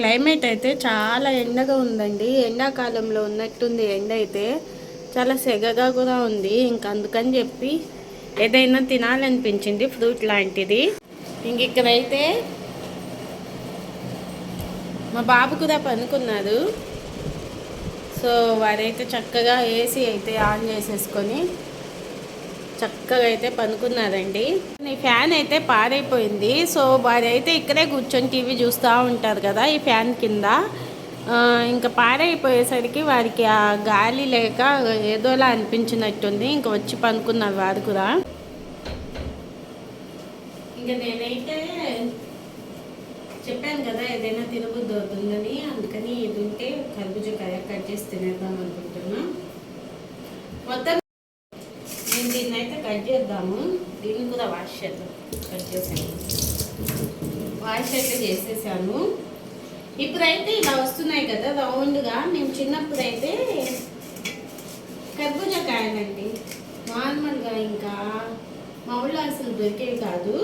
Climate అయితే చాలా ఎండగా ఉందండి. ఎండాకాలంలో ఉన్నట్టుంది ఎండ అయితే చాలా సెగగా కూడా ఉంది. ఇంక అందుకని చెప్పి ఏదైనా తినాలనిపించింది ఫ్రూట్ లాంటిది. ఇంక ఇక్కడైతే మా బాబు కూడా పనుకున్నాడు. సో వారైతే చక్కగా ఏసీ అయితే ఆన్ చేసేసుకొని చక్కగా అయితే పనుకున్నారండి. ఈ ఫ్యాన్ అయితే పాడైపోయింది. సో వారైతే ఇక్కడే కూర్చొని టీవీ చూస్తూ ఉంటారు కదా ఈ ఫ్యాన్ కింద. ఇంకా పాడైపోయేసరికి వారికి ఆ గాలి లేక ఏదోలా అనిపించినట్టుంది. ఇంకా వచ్చి పనుకున్నారు వారు కూడా. ఇంకా నేనైతే చెప్పాను కదా ఏదైనా తినబుద్ధి అవుతుందని. అందుకని ఇది ఉంటే కర్బూజకాయ కట్ చేసి తినేద్దాం అనుకుంటున్నా. మొత్తం కట్ చేద్దాము. దీన్ని కూడా వాష్ చేద్దాం. కట్ చేసాను వాష్ అయితే చేసేసాను. ఇప్పుడైతే ఇలా వస్తున్నాయి కదా రౌండ్గా. మేము చిన్నప్పుడు అయితే కర్బూజా కాయలండి. నార్మల్గా ఇంకా మా ఊళ్ళో అసలు దొరికేవి కాదు.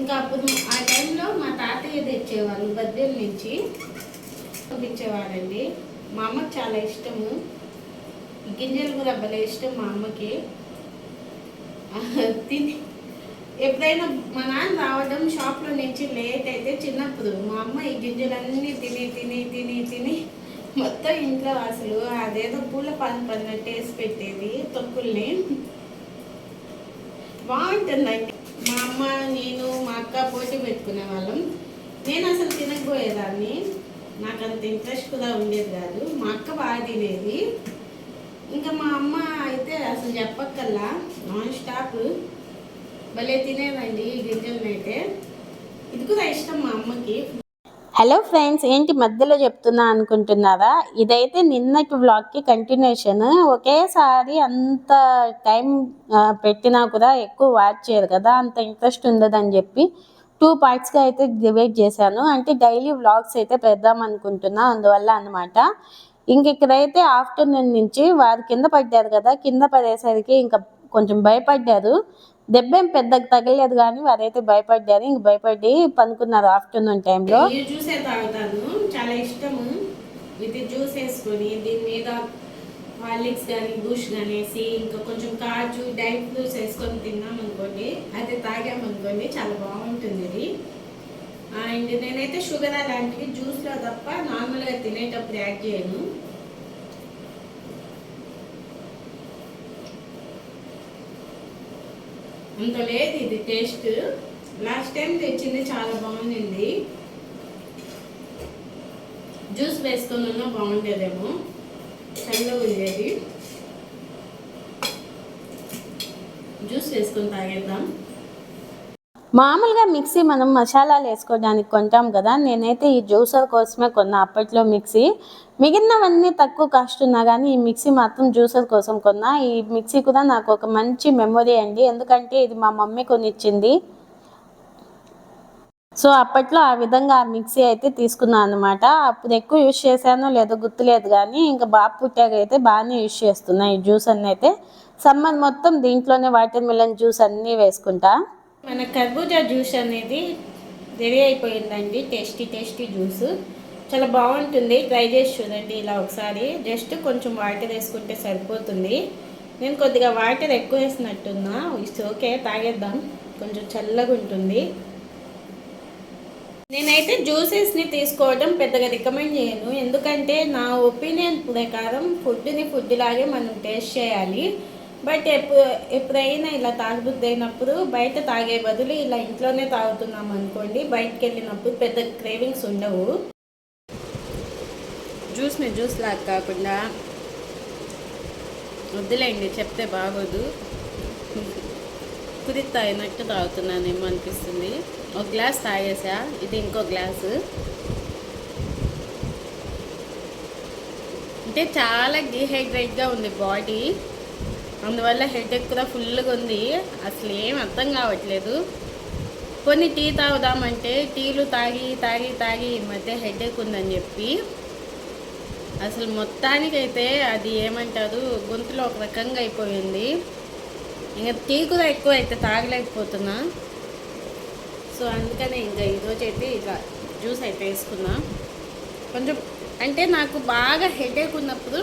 ఇంకా అప్పుడు ఆ టైంలో మా తాతయ్య తెచ్చేవాళ్ళు బద్దెల నుంచి పంపించేవారండి. మా అమ్మకి చాలా ఇష్టము. గింజలు కూడా భలే ఇష్టం మా అమ్మకి. తిని ఎప్పుడైనా మా నాన్న రావడం షాప్లో నుంచి లేట్ అయితే చిన్నప్పుడు మా అమ్మ ఈ గింజలన్నీ తిని తిని తిని తిని మొత్తం ఇంట్లో అసలు అదేదో పూల పాలు పడినట్టు వేసి పెట్టేది తొక్కుల్ని. బాగుంటుందండి మా అమ్మ నేను మా అక్క పోటీ పెట్టుకునే వాళ్ళం. నేను అసలు తినకపోయేదాన్ని. నాకు అంత ఇంట్రెస్ట్ కూడా ఉండేది కాదు. మా అక్క బాగా తినేది. ఇంకా మా అమ్మ అయితే అసలు చెప్పక్కల్లా నాన్ స్టాప్ భలే తినేదండి ఈ గింజలను అయితే. ఇది కూడా ఇష్టం మా అమ్మకి. హలో ఫ్రెండ్స్ ఏంటి మధ్యలో చెప్తున్నా అనుకుంటున్నారా? ఇదైతే నిన్నటి వ్లాగ్కి కంటిన్యూషన్ ఒకేసారి అంత టైం పెట్టినా కూడా ఎక్కువ వాచ్ చేయరు కదా అంత ఇంట్రెస్ట్ ఉండదని చెప్పి టూ పార్ట్స్గా అయితే డివైడ్ చేశాను. అంటే డైలీ వ్లాగ్స్ అయితే పెడదాం అనుకుంటున్నా అందువల్ల అనమాట ఇంక ఇక్కడైతే ఆఫ్టర్నూన్ నుంచి వారు కింద పడ్డారు కదా కింద పడేసరికి ఇంకా కొంచెం భయపడ్డారు. దెబ్బేం పెద్దగా తగలేదు కానీ వారైతే భయపడ్డారు. ఇంక భయపడి పనుకున్నారు ఆఫ్టర్నూన్ టైంలో. జ్యూసే తాగుతాను చాలా ఇష్టము ఇది జ్యూస్ వేసుకొని దీని మీద హార్లిక్స్ కానీ బూష్ కానీ వేసి ఇంకా కొంచెం కాజు డ్రై ఫ్రూట్స్ వేసుకొని తిన్నాం అనుకోండి అది తాగామనుకోండి చాలా బాగుంటుంది ఇది. అండ్ నేనైతే షుగర్ అలాంటివి జ్యూస్లో తప్ప నార్మల్గా తినేటప్పుడు యాడ్ చేయను. అంత లేదు ఇది టేస్ట్. లాస్ట్ టైం తెచ్చింది చాలా బాగుంది జ్యూస్ వేసుకొని బాగుండేదేమో. చల్లగా ఉండేది. జ్యూస్ వేసుకొని తాగేద్దాం. మామూలుగా మిక్సీ మనం మసాలాలు వేసుకోవడానికి కొంటాం కదా. నేనైతే ఈ జ్యూసర్ కోసమే కొన్నా అప్పట్లో మిక్సీ. మిగిలినవన్నీ తక్కువ కాస్ట్ ఉన్నా కానీ ఈ మిక్సీ మాత్రం జ్యూసర్ కోసం కొన్నా. ఈ మిక్సీ కూడా నాకు ఒక మంచి మెమొరీ అండి. ఎందుకంటే ఇది మా మమ్మీ కొనిచ్చింది. సో అప్పట్లో ఆ విధంగా ఆ మిక్సీ అయితే తీసుకున్నాను అనమాట అప్పుడు ఎక్కువ యూజ్ చేశానో లేదో గుర్తులేదు కానీ ఇంకా బాబు పుట్టాక అయితే బాగానే యూజ్ చేస్తున్నా ఈ జ్యూస్ అన్నీ అయితే. సమ్మర్ మొత్తం దీంట్లోనే వాటర్ మిలన్ జ్యూస్ అన్నీ వేసుకుంటా. మన కర్బూజా జ్యూస్ అనేది రెడీ అయిపోయిందండి. Tasty tasty juice. చాలా బాగుంటుంది. ట్రై చేసి చూడండి ఇలా ఒకసారి. జస్ట్ కొంచెం వాటర్ వేసుకుంటే సరిపోతుంది. నేను కొద్దిగా వాటర్ ఎక్కువ వేసినట్టున్నా. It's okay తాగేద్దాం. కొంచెం చల్లగా ఉంటుంది. నేనైతే జ్యూసెస్ని తీసుకోవడం పెద్దగా రికమెండ్ చేయను. ఎందుకంటే నా ఒపీనియన్ ప్రకారం ఫుడ్ని ఫుడ్ లాగే మనం టేస్ట్ చేయాలి. బట్ ఎప్పుడు ఎప్పుడైనా ఇలా తాగబుద్ది అయినప్పుడు బయట తాగే బదులు ఇలా ఇంట్లోనే తాగుతున్నాం అనుకోండి బయటకు వెళ్ళినప్పుడు పెద్ద క్రేవింగ్స్ ఉండవు. జ్యూస్ని జ్యూస్ లాగా కాకుండా వద్దులేండి చెప్తే బాగోదు. కుది తాగినట్టు తాగుతున్నానేమో అనిపిస్తుంది. ఒక గ్లాస్ తాగేసా? ఇది ఇంకో గ్లాసు. అంటే చాలా డీహైడ్రేట్గా ఉంది బాడీ. అందువల్ల హెడేక్ కూడా ఫుల్గా ఉంది. అసలు ఏం అర్థం కావట్లేదు. కొన్ని టీ తాగుదామంటే టీలు తాగి తాగి తాగి ఈ మధ్య హెడేక్ ఉందని చెప్పి అసలు మొత్తానికైతే అది ఏమంటారు? గొంతులో ఒక రకంగా అయిపోయింది. ఇంకా టీ కూడా ఎక్కువ అయితే తాగలేకపోతున్నా. సో అందుకనే ఇంకా ఈరోజు అయితే ఇలా జ్యూస్ అయితే వేసుకున్నా. కొంచెం అంటే నాకు బాగా హెడేక్ ఉన్నప్పుడు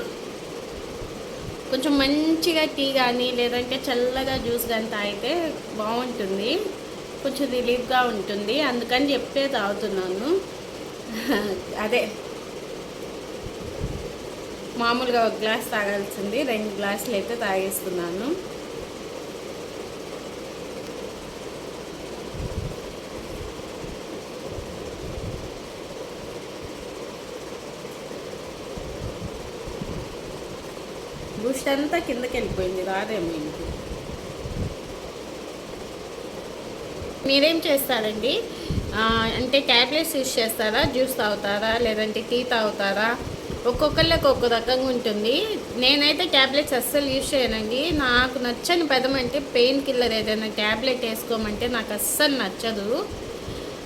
కొంచెం మంచిగా టీ కానీ లేదంటే చల్లగా జ్యూస్ కానీ తాగితే బాగుంటుంది. కొంచెం రిలీఫ్గా ఉంటుంది. అందుకని చెప్పే తాగుతున్నాను. అదే. మామూలుగా ఒక గ్లాస్ తాగాల్సింది. రెండు గ్లాసులు అయితే తాగేస్తున్నాను బూస్ట్ అంతా కిందకి వెళ్ళిపోయింది రాదేమో ఇంటికి. మీరేం చేస్తారండి? అంటే ట్యాబ్లెట్స్ యూస్ చేస్తారా? జ్యూస్ తాగుతారా? లేదంటే టీ తాగుతారా? ఒక్కొక్కళ్ళకి ఒక్కొక్క రకంగా ఉంటుంది. నేనైతే ట్యాబ్లెట్స్ అస్సలు యూస్ చేయనండి. నాకు నచ్చని పదం అంటే పెయిన్ కిల్లర్ ఏదైనా ట్యాబ్లెట్ వేసుకోమంటే నాకు అస్సలు నచ్చదు.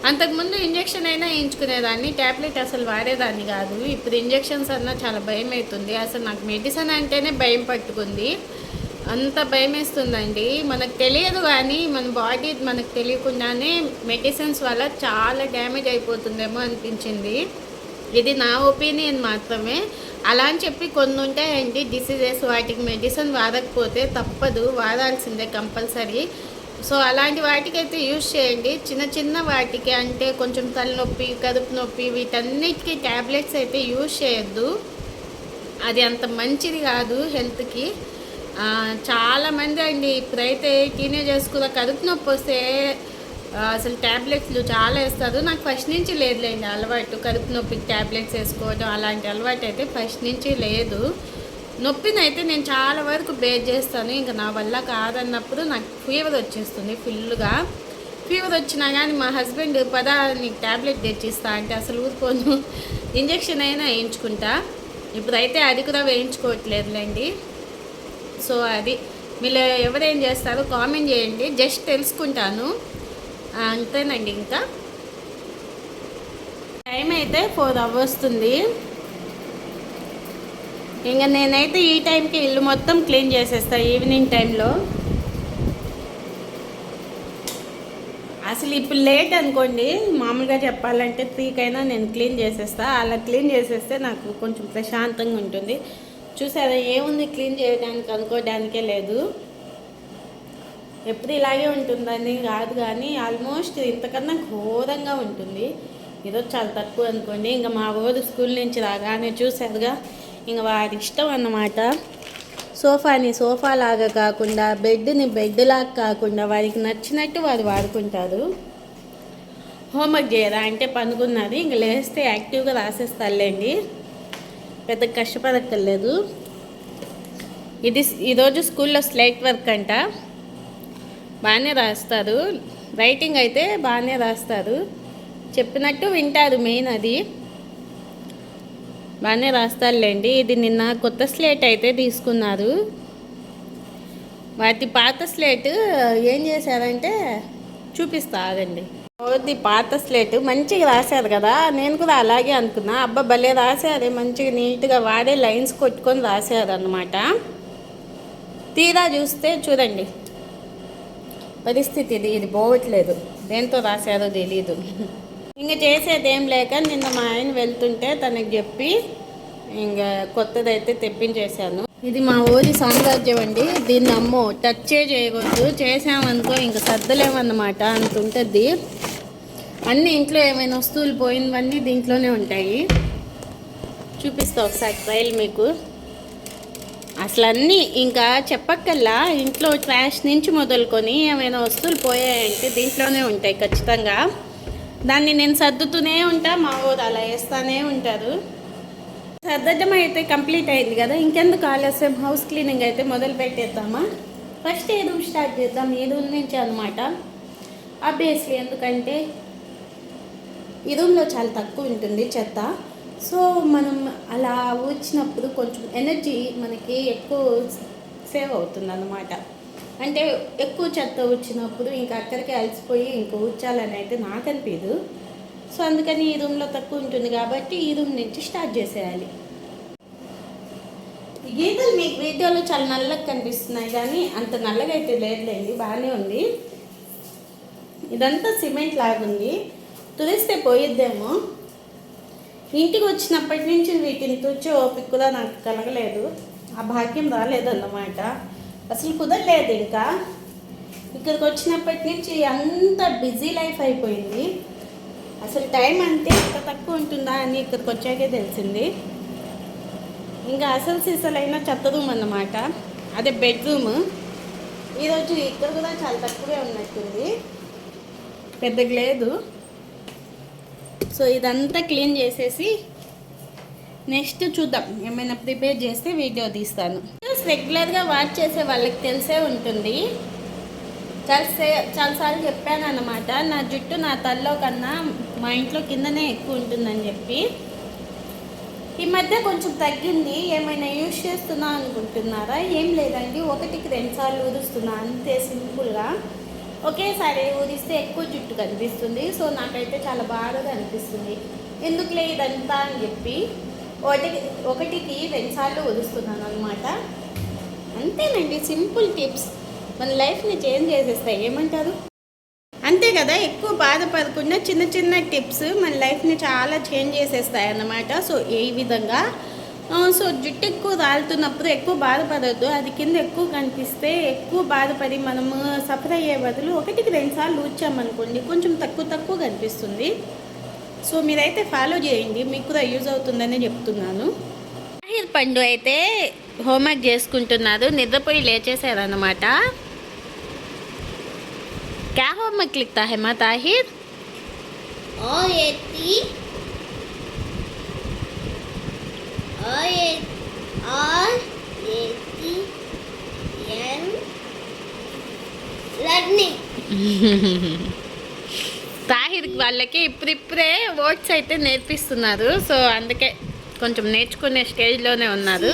అంతకుముందు ఇంజెక్షన్ అయినా వేయించుకునేదాన్ని ట్యాబ్లెట్ అసలు వాడేదాన్ని కాదు. ఇప్పుడు ఇంజెక్షన్స్ అన్నా చాలా భయం అవుతుంది అసలు నాకు మెడిసిన్ అంటేనే భయం పట్టుకుంది. అంత భయం వేస్తుందండి మనకు తెలియదు కానీ మన బాడీ మనకు తెలియకుండానే మెడిసిన్స్ వల్ల చాలా డ్యామేజ్ అయిపోతుందేమో అనిపించింది. ఇది నా ఒపీనియన్ మాత్రమే. అలా అని చెప్పి కొన్ని ఉంటాయండి డిసీజెస్. వాటికి మెడిసిన్ వాడకపోతే తప్పదు. వాడాల్సిందే కంపల్సరీ. సో అలాంటి వాటికైతే యూజ్ చేయండి. చిన్న చిన్న వాటికి అంటే కొంచెం తలనొప్పి కదుపు నొప్పి వీటన్నిటికీ ట్యాబ్లెట్స్ అయితే యూజ్ చేయొద్దు. అది అంత మంచిది కాదు హెల్త్కి. చాలామంది అండి ఇప్పుడైతే టీనేజర్స్ కూడా కదుపు నొప్పి వస్తే అసలు ట్యాబ్లెట్స్లు చాలా వేస్తారు. నాకు ఫస్ట్ నుంచి లేదులేండి అలవాటు. కడుపు నొప్పికి ట్యాబ్లెట్స్ వేసుకోవడం అలాంటి అలవాటు అయితే ఫస్ట్ నుంచి లేదు. నొప్పినైతే నేను చాలా వరకు బేర్ చేస్తాను. ఇంకా నా వల్ల కాదన్నప్పుడు నాకు ఫీవర్ వచ్చేస్తుంది ఫుల్గా ఫీవర్ వచ్చినా కానీ మా హస్బెండ్ పద నీకు ట్యాబ్లెట్ తెచ్చిస్తా అంటే అసలు ఊరుకోను. ఇంజెక్షన్ అయినా వేయించుకుంటా. ఇప్పుడైతే అది కూడా వేయించుకోవట్లేదులేండి. సో అది మీరు ఎవరేం చేస్తారో కామెంట్ చేయండి. జస్ట్ తెలుసుకుంటాను. అంతేనండి ఇంకా. టైం అయితే ఫోర్ అవర్స్తుంది ఇంకా నేనైతే ఈ టైంకి ఇల్లు మొత్తం క్లీన్ చేసేస్తా ఈవినింగ్ టైంలో. అసలు ఇప్పుడు లేట్ అనుకోండి మామూలుగా చెప్పాలంటే త్రీకైనా నేను క్లీన్ చేసేస్తా. అలా క్లీన్ చేసేస్తే నాకు కొంచెం ప్రశాంతంగా ఉంటుంది. చూసారా ఏముంది క్లీన్ చేయడానికి అనుకోవడానికే లేదు. ఎప్పుడు ఇలాగే ఉంటుందని కాదు కానీ ఆల్మోస్ట్ ఇంతకన్నా ఘోరంగా ఉంటుంది. ఈరోజు చాలా తక్కువ అనుకోండి. ఇంకా మా ఊరు స్కూల్ నుంచి రాగానే చూసారుగా ఇంకా వారి ఇష్టం అన్నమాట. సోఫాని సోఫా లాగా కాకుండా బెడ్ని బెడ్ లాగా కాకుండా వారికి నచ్చినట్టు వారు వాడుకుంటారు. హోంవర్క్ చేయరా? అంటే పనుకున్నది ఇంక లేస్తే యాక్టివ్గా రాసేస్తారులేండి. పెద్ద కష్టపడక్కర్లేదు ఇది ఈరోజు స్కూల్లో స్లేట్ వర్క్ అంట. బాగానే రాస్తారు. రైటింగ్ అయితే బాగానే రాస్తారు. చెప్పినట్టు వింటారు మెయిన్ అది. బాగానే రాస్తారులేండి. ఇది నిన్న కొత్త స్లేట్ అయితే తీసుకున్నారు. వాటి పాత స్లేట్ ఏం చేశారంటే చూపిస్తా ఆగండి. ఓది పాత స్లేట్ మంచిగా రాశారు కదా నేను కూడా అలాగే అనుకున్నా. అబ్బా భలే రాశారు మంచిగా నీట్గా వాడే లైన్స్ కొట్టుకొని రాశారు అనమాట తీరా చూస్తే చూడండి. పరిస్థితి ఇది ఇది పోవట్లేదు. దేంతో రాశారో తెలీదు. ఇంకా చేసేది ఏం లేక నిన్న మా ఆయన వెళ్తుంటే తనకి చెప్పి ఇంకా కొత్తదైతే తెప్పించేశాను. ఇది మా ఊరి సామ్రాజ్యం అండి. దీన్ని అమ్మో టచ్చే చేయకూడదు. చేసామనుకో ఇంకా సర్దలేమన్నమాట అంత ఉంటుంది అన్ని ఇంట్లో ఏమైనా వస్తువులు పోయినవన్నీ దీంట్లోనే ఉంటాయి. చూపిస్తా ఒకసారి ట్రైల్ మీకు. అసలు అన్నీ ఇంకా చెప్పక్కల్లా ఇంట్లో ట్రాష్ నుంచి మొదలుకొని ఏమైనా వస్తువులు పోయాయంటే దీంట్లోనే ఉంటాయి ఖచ్చితంగా. దాన్ని నేను సర్దుతూనే ఉంటా మా ఊరు అలా వేస్తూనే ఉంటారు సర్దడం అయితే కంప్లీట్ అయింది కదా ఇంకెందుకు ఆలస్యం? హౌస్ క్లీనింగ్ అయితే మొదలు పెట్టేద్దామా? ఫస్ట్ ఏ రూమ్ స్టార్ట్ చేద్దాం? ఈ రూమ్ నుంచి అనమాట ఆబ్వియస్లీ ఎందుకంటే ఈ రూమ్లో చాలా తక్కువ ఉంటుంది చెత్త. సో మనం అలా వచ్చినప్పుడు కొంచెం ఎనర్జీ మనకి ఎక్కువ సేవ్ అవుతుంది అన్నమాట అంటే ఎక్కువ చెత్త వచ్చినప్పుడు ఇంకా అక్కడికే అలసిపోయి ఇంకా ఊడ్చాలని అయితే నాకు అనిపించదు సో అందుకని ఈ రూమ్లో తక్కువ ఉంటుంది కాబట్టి ఈ రూమ్ నుంచి స్టార్ట్ చేసేయాలి. గీతలు మీకు వీడియోలో చాలా నల్లగా కనిపిస్తున్నాయి కానీ అంత నల్లగా అయితే లేదులేండి బాగానే ఉంది. ఇదంతా సిమెంట్ లాగుంది తులిస్తే పోయిద్దేమో. ఇంటికి వచ్చినప్పటి నుంచి వీటిని తుచ్చే ఓపిక కూడా నాకు కలగలేదు. ఆ భాగ్యం రాలేదన్నమాట. అసలు కుదరలేదు ఇంకా. ఇక్కడికి వచ్చినప్పటి నుంచి అంత బిజీ లైఫ్ అయిపోయింది. అసలు టైం అంటే ఇంత తక్కువ ఉంటుందా అని ఇక్కడికి వచ్చాకే తెలిసింది. ఇంకా అసలు సీసలైన చెత్త రూమ్ అన్నమాట. అదే బెడ్రూమ్. ఈరోజు ఇక్కడ కూడా చాలా తక్కువే ఉన్నట్టుంది. పెద్దగా లేదు. సో ఇదంతా క్లీన్ చేసేసి నెక్స్ట్ చూద్దాం. ఏమైనా ప్రిపేర్ చేస్తే వీడియో తీస్తాను. రెగ్యులర్గా వాచ్ చేసే వాళ్ళకి తెలిసే ఉంటుంది. చాలా సే చాలాసార్లు చెప్పాను అనమాట నా జుట్టు నా తల్లో కన్నా మా ఇంట్లో కిందనే ఎక్కువ ఉంటుందని చెప్పి. ఈ మధ్య కొంచెం తగ్గింది. ఏమైనా యూజ్ చేస్తున్నా అనుకుంటున్నారా? ఏం లేదండి. ఒకటికి రెండుసార్లు ఊరుస్తున్నా అంతే సింపుల్గా. ఒకేసారి ఊరిస్తే ఎక్కువ జుట్టు కనిపిస్తుంది. సో నాకైతే చాలా బాగా అనిపిస్తుంది. ఎందుకులే ఇదంతా అని చెప్పి. ఒకటికి ఒకటికి రెండుసార్లు సార్లు అనమాట అంతేనండి సింపుల్ టిప్స్. మన లైఫ్ని చేంజ్ చేసేస్తాయి. ఏమంటారు? అంతే కదా ఎక్కువ బాధపడకుండా చిన్న చిన్న టిప్స్ మన లైఫ్ని చాలా చేంజ్ చేసేస్తాయి అన్నమాట. సో ఏ విధంగా? సో జుట్టు ఎక్కువ రాలుతున్నప్పుడు ఎక్కువ బాధపడద్దు. అది కింద ఎక్కువ కనిపిస్తే ఎక్కువ బాధపడి మనము సఫర్ అయ్యే బదులు ఒకటికి రెండుసార్లు ఊడ్చామనుకోండి కొంచెం తక్కువ తక్కువ కనిపిస్తుంది. సో మీరైతే ఫాలో చేయండి మీకు కూడా యూజ్ అవుతుందని చెప్తున్నాను తాహిర్ పండు అయితే హోంవర్క్ చేసుకుంటున్నారు నిద్రపోయి లేచేసారనమాట क्या होमवर्क लिखता है माँ ताहिर और ये टी और ये और ये टी एन लर्निंग ముజాహిద్ వాళ్ళకి ఇప్పుడిప్పుడే ఓట్స్ అయితే నేర్పిస్తున్నారు. సో అందుకే కొంచెం నేర్చుకునే స్టేజ్లోనే ఉన్నారు.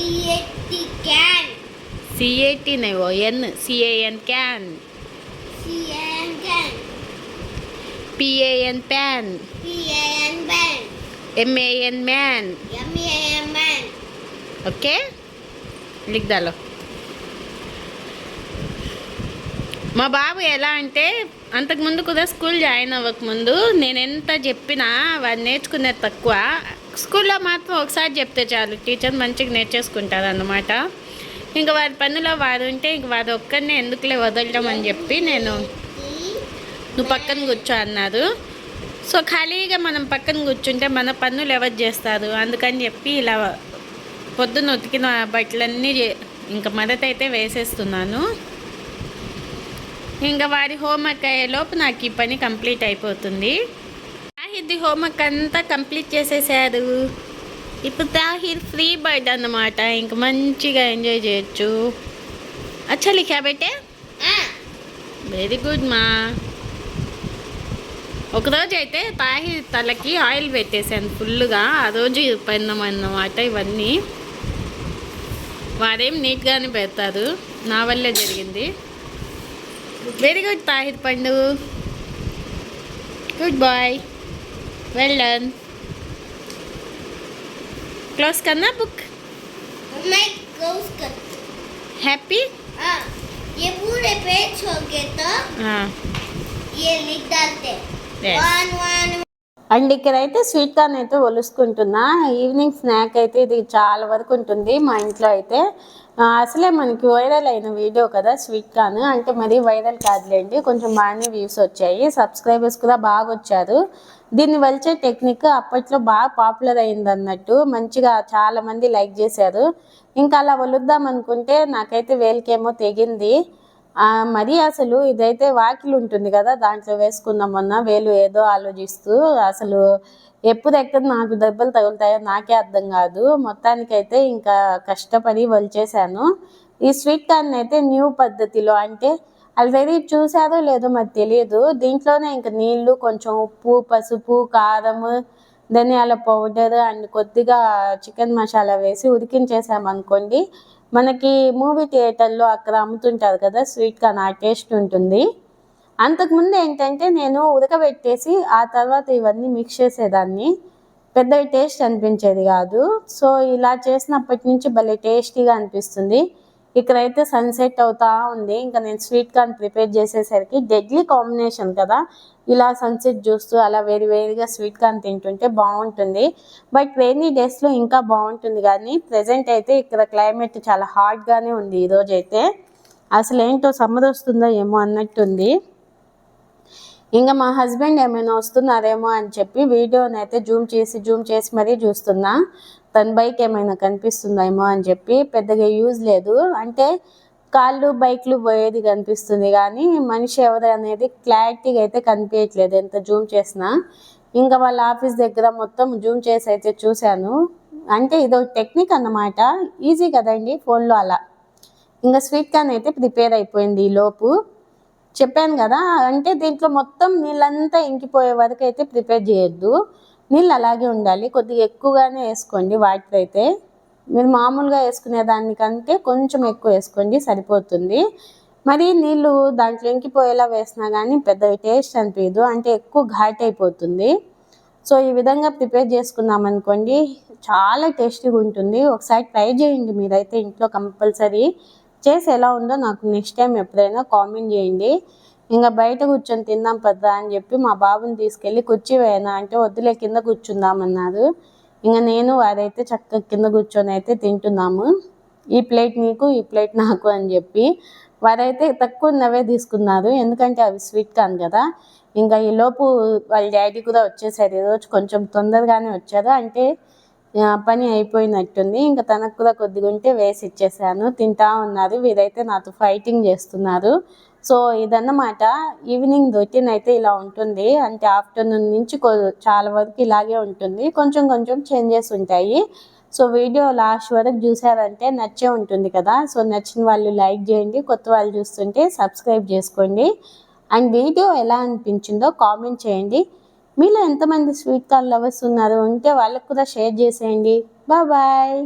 C A N can M A N man okay లిగ్దాలో మా బాబు ఎలా అంటే అంతకుముందు కూడా స్కూల్ జాయిన్ అవ్వకముందు నేను ఎంత చెప్పినా వాడు నేర్చుకునేది తక్కువ. స్కూల్లో మాత్రం ఒకసారి చెప్తే చాలు టీచర్ మంచిగా నేర్చేసుకుంటారు అన్నమాట. ఇంకా వారి పనిలో వారు ఉంటే ఇంక వారు ఒక్కరినే ఎందుకులే వదలడం అని చెప్పి నేను నువ్వు పక్కన కూర్చో అన్నారు. సో ఖాళీగా మనం పక్కన కూర్చుంటే మన పనులు ఎవరు చేస్తారు? అందుకని చెప్పి ఇలా పొద్దున్న ఉతికిన బట్టలన్నీ ఇంకా మదత అయితే వేసేస్తున్నాను. ఇంకా వారి హోంవర్క్ అయ్యేలోపు నాకు ఈ పని కంప్లీట్ అయిపోతుంది. తాహిర్ది హోంవర్క్ అంతా కంప్లీట్ చేసేసారు. ఇప్పుడు తాహిర్ ఫ్రీ బర్డ్ అన్నమాట. ఇంకా మంచిగా ఎంజాయ్ చేయొచ్చు. అచ్చా లిఖా బెట్టే हाँ వెరీ గుడ్ మా. ఒకరోజు అయితే తాహి తలకి ఆయిల్ పెట్టేశాను ఫుల్గా ఆ రోజు పడినామన్నమాట ఇవన్నీ. వారేం నీట్గానే పెడతారు. నా వల్లే జరిగింది. వెరీ గుడ్ తాహిర్ పండు good boy well done close కన్నా బుక్ मैं क्लोज कर హ్యాపీ हाँ ये पूरे पेज हो गए तो ये लिख डालते Yes. वन वन అండ్ ఇక్కడైతే స్వీట్ కార్న్ అయితే ఒలుసుకుంటున్నా. ఈవినింగ్ స్నాక్ అయితే ఇది చాలా వరకు ఉంటుంది మా ఇంట్లో అయితే. అసలే మనకి వైరల్ అయిన వీడియో కదా స్వీట్ కార్న్. అంటే మరి వైరల్ కాదులేండి కొంచెం బాగానే వ్యూస్ వచ్చాయి. సబ్స్క్రైబర్స్ కూడా బాగా వచ్చారు. దీన్ని వలిచే టెక్నిక్ అప్పట్లో బాగా పాపులర్ అయింది అన్నట్టు మంచిగా చాలామంది లైక్ చేశారు. ఇంకా అలా వలుద్దాం అనుకుంటే నాకైతే వేలికేమో తెగింది. మరీ అసలు ఇదైతే వాకిలి ఉంటుంది కదా దాంట్లో వేసుకుందాం మొన్న వేలు ఏదో ఆలోచిస్తూ అసలు ఎప్పుడు ఎక్కడ నాకు దెబ్బలు తగులుతాయో నాకే అర్థం కాదు. మొత్తానికైతే ఇంకా కష్టపడి వలిచేశాను. ఈ స్వీట్ కార్న్ అయితే న్యూ పద్ధతిలో అంటే ఆల్రెడీ చూసారో లేదో మరి తెలియదు. దీంట్లోనే ఇంకా నీళ్ళు కొంచెం ఉప్పు పసుపు కారం ధనియాల పౌడర్ అండ్ కొద్దిగా చికెన్ మసాలా వేసి ఉడికించేసామనుకోండి మనకి మూవీ థియేటర్లో అక్కడ అమ్ముతుంటారు కదా స్వీట్ కార్న్ ఆ టేస్ట్ ఉంటుంది. అంతకుముందు ఏంటంటే నేను ఉడకబెట్టేసి ఆ తర్వాత ఇవన్నీ మిక్స్ చేసేదాన్ని. పెద్ద టేస్ట్ అనిపించేది కాదు. సో ఇలా చేసినప్పటి నుంచి భలే టేస్టీగా అనిపిస్తుంది. ఇక్కడైతే సన్సెట్ అవుతా ఉంది. ఇంకా నేను స్వీట్ కార్న్ ప్రిపేర్ చేసేసరికి డెడ్లీ కాంబినేషన్ కదా. ఇలా సన్సెట్ చూస్తూ అలా వేరు వేరుగా స్వీట్ కార్న్ తింటుంటే బాగుంటుంది. బట్ రెయినీ డేస్లో ఇంకా బాగుంటుంది కానీ ప్రజెంట్ అయితే ఇక్కడ క్లైమేట్ చాలా హాట్గానే ఉంది ఈరోజు అయితే. అసలు ఏంటో సమ్మర్ వస్తుందో ఏమో అన్నట్టుంది ఇంకా మా హస్బెండ్ ఏమైనా వస్తున్నారేమో అని చెప్పి వీడియోని అయితే జూమ్ చేసి జూమ్ చేసి మరీ చూస్తున్నా. తన బైక్ ఏమైనా కనిపిస్తుందేమో అని చెప్పి పెద్దగా యూజ్ లేదు. అంటే కాళ్ళు బైక్లు పోయేది కనిపిస్తుంది కానీ మనిషి ఎవరు అనేది క్లారిటీగా అయితే కనిపించట్లేదు ఎంత జూమ్ చేసినా. ఇంకా వాళ్ళ ఆఫీస్ దగ్గర మొత్తం జూమ్ చేసి అయితే చూశాను. అంటే ఇదో టెక్నిక్ అన్నమాట. ఈజీ కదండి ఫోన్లో అలా. ఇంకా స్వీట్ కార్న్ అయితే ప్రిపేర్ అయిపోయింది ఈ లోపు. చెప్పాను కదా అంటే దీంట్లో మొత్తం నీళ్ళంతా ఇంకిపోయే వరకు అయితే ప్రిపేర్ చేయొద్దు. నీళ్ళు అలాగే ఉండాలి. కొద్దిగా ఎక్కువగానే వేసుకోండి వాటర్ అయితే మీరు మామూలుగా వేసుకునే దానికంటే కొంచెం ఎక్కువ వేసుకోండి సరిపోతుంది. మరి నీళ్ళు దాంట్లో ఇంకిపోయేలా వేసినా కానీ పెద్ద టేస్ట్ అనిపించదు అంటే ఎక్కువ ఘాట్ అయిపోతుంది. సో ఈ విధంగా ప్రిపేర్ చేసుకున్నాం అనుకోండి. చాలా టేస్టీగా ఉంటుంది. ఒకసారి ట్రై చేయండి మీరైతే ఇంట్లో కంపల్సరీ. చేసి ఎలా ఉందో నాకు నెక్స్ట్ టైం ఎప్పుడైనా కామెంట్ చేయండి. ఇంకా బయట కూర్చొని తిందాం పద్దా అని చెప్పి మా బాబుని తీసుకెళ్ళి కుర్చీ వేయనా అంటే వద్దులే కింద కూర్చుందామన్నారు. ఇంకా నేను వారైతే చక్కగా కింద కూర్చొని అయితే తింటున్నాము. ఈ ప్లేట్ నీకు ఈ ప్లేట్ నాకు అని చెప్పి వారైతే తక్కువ ఉన్నవే తీసుకున్నారు. ఎందుకంటే అవి స్వీట్ కాను కదా. ఇంకా ఈ లోపు వాళ్ళ డాడీ కూడా వచ్చేసారు. ఈరోజు కొంచెం తొందరగానే వచ్చారు. అంటే పని అయిపోయినట్టుంది. ఇంకా తనకు కూడా కొద్దిగా ఉంటే వేసి ఇచ్చేసాను. తింటా ఉన్నారు. వీరైతే నాతో ఫైటింగ్ చేస్తున్నారు. సో ఇదన్నమాట. ఈవినింగ్ రొటీన్ అయితే ఇలా ఉంటుంది. అంటే ఆఫ్టర్నూన్ నుంచి చాలా వరకు ఇలాగే ఉంటుంది. కొంచెం కొంచెం చేంజెస్ ఉంటాయి. సో వీడియో లాస్ట్ వరకు చూసారంటే నచ్చే ఉంటుంది కదా. సో నచ్చిన వాళ్ళు లైక్ చేయండి. కొత్త వాళ్ళు చూస్తుంటే సబ్స్క్రైబ్ చేసుకోండి. అండ్ వీడియో ఎలా అనిపించిందో కామెంట్ చేయండి. మీలో ఎంతమంది స్వీట్ కార్న్ లవర్స్ ఉన్నారు? ఉంటే వాళ్ళకు కూడా షేర్ చేసేయండి. బాయ్.